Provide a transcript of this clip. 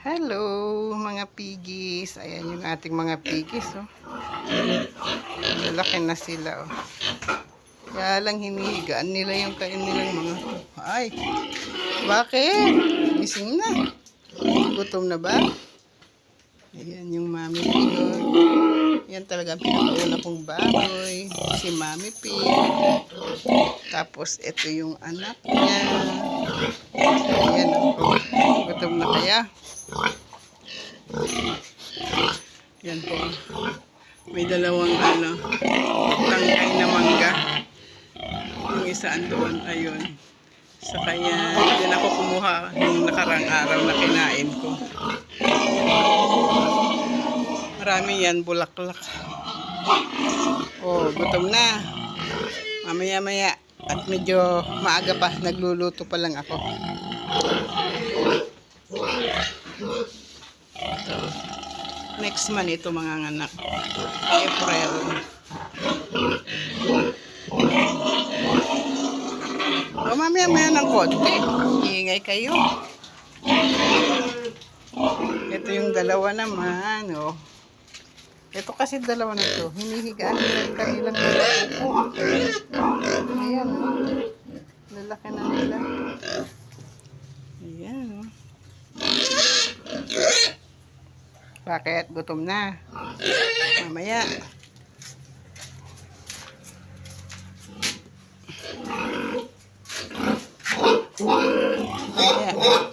Hello, mga piggies. Ayan yung ating mga piggies, oh. Lalaki na sila, oh. Kaya lang hinihigaan nila yung kain nilang mga... Ay, bakit? Gising na. Gutom na ba? Ayan yung mami pig. Yan talaga ang pinakauna kong baboy. Si mami pig. Tapos ito yung anak niya. Ayan, oh. Gutom na kaya? Yan po. May dalawang ano, tangkay na mangga. Yung isa andoon, ayun. Sa kaya, din ako kumuha yung nakarang araw na kinain ko. Marami yan, bulaklak. Oh, gutom na. Mamaya-maya. At medyo maaga pa, nagluluto pa lang ako. Next month ito mga anak. April. O mamaya maya ng konti. Ingay kayo. Ito yung dalawa naman. Oh. Ito kasi dalawa na to. Hinihigaan nila kanilang kuko. Ayan. Oh. Lalaki na nila. Bakit? Gutom na. Mamaya. Mamaya.